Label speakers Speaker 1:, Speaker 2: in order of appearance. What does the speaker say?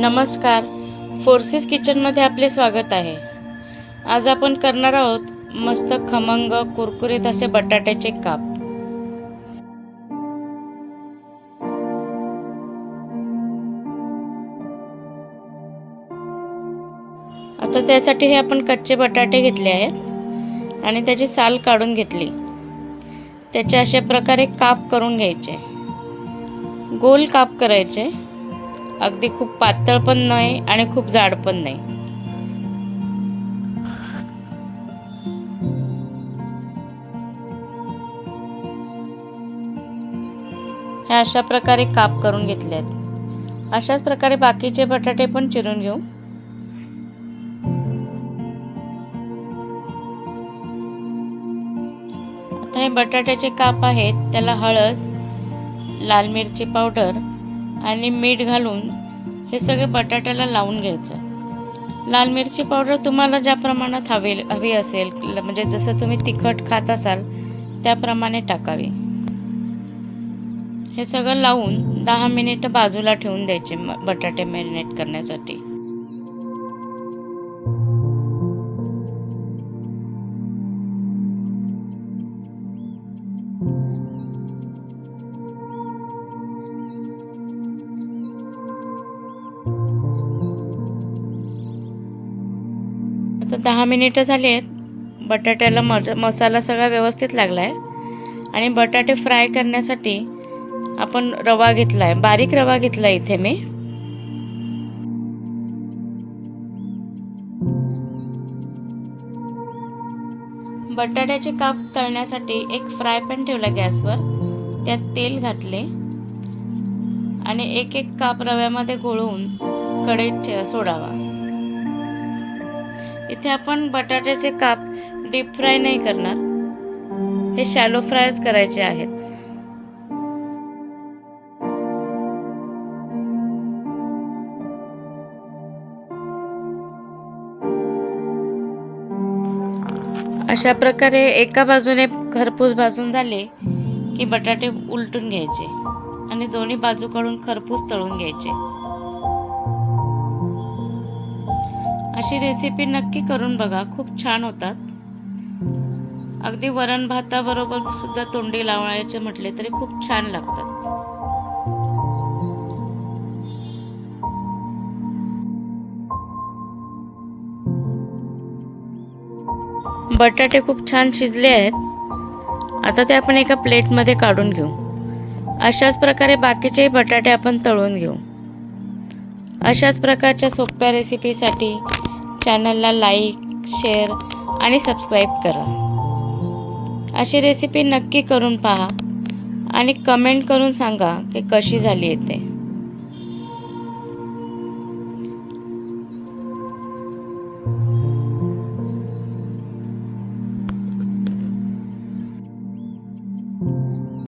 Speaker 1: नमस्कार. फोर्सेस किचनमध्ये आपले स्वागत आहे. आज आपण करणार आहोत मस्त खमंग कुरकुरीत असे बटाट्याचे काप. आता त्यासाठी हे आपण कच्चे बटाटे घेतले आहेत आणि त्याची साल काढून घेतली. त्याचे अशा प्रकारे काप करून घ्यायचे. गोल काप करायचे. अगदी खूप पातळ पण नाही आणि खूप जाड पण नाही. हे अशा प्रकारे काप करून घेतले आहेत अशाच प्रकारे बाकीचे बटाटे पण चिरून घेऊ. आता हे बटाट्याचे काप आहेत त्याला हळद लाल मिरची पावडर आणि मीठ घालून हे सगळे बटाट्याला लावून घ्यायचं. लाल मिरची पावडर तुम्हाला ज्या प्रमाणात हवे हवी असेल ल- म्हणजे जसं तुम्ही तिखट खात असाल त्याप्रमाणे टाकावी. हे सगळं लावून दहा मिनिटं बाजूला ठेवून द्यायचे म- बटाटे मॅरिनेट करण्यासाठी. आता दहा मिनिटं झाली आहेत. बटाट्याला मज मसाला सगळा व्यवस्थित लागला आहे आणि बटाटे फ्राय करण्यासाठी आपण रवा घेतला आहे बारीक रवा घेतला इथे मी. बटाट्याचे काप तळण्यासाठी एक फ्राय पॅन ठेवला गॅसवर. त्यात तेल घातले. आणि एक एक काप रव्यामध्ये घोळवून कढईत सोडावा. इथे आपण बटाट्याचे काप डीप फ्राय नाही करणार. हे शॅलो फ्रायच करायचे आहेत. अशा प्रकारे एका बाजूने खरपूस भाजून झाले की बटाटे उलटून घ्यायचे आणि दोन्ही बाजूकडून खरपूस तळून घ्यायचे. अशी रेसिपी नक्की करून बघा. खूप छान होतात. अगदी वरण भाताबरोबर सुद्धा तोंडी लावायचे म्हटले तरी खूप छान लागतात. बटाटे खूप छान शिजले आहेत. आता ते आपण एका प्लेटमध्ये काढून घेऊ. अशाच प्रकारे बाकीचेही बटाटे आपण तळून घेऊ. अशाच प्रकारच्या सोप्या रेसिपीसाठी चॅनलला लाईक शेअर आणि सबस्क्राईब करा. अशी रेसिपी नक्की करून पहा आणि कमेंट करून सांगा की कशी झाली आहे ते.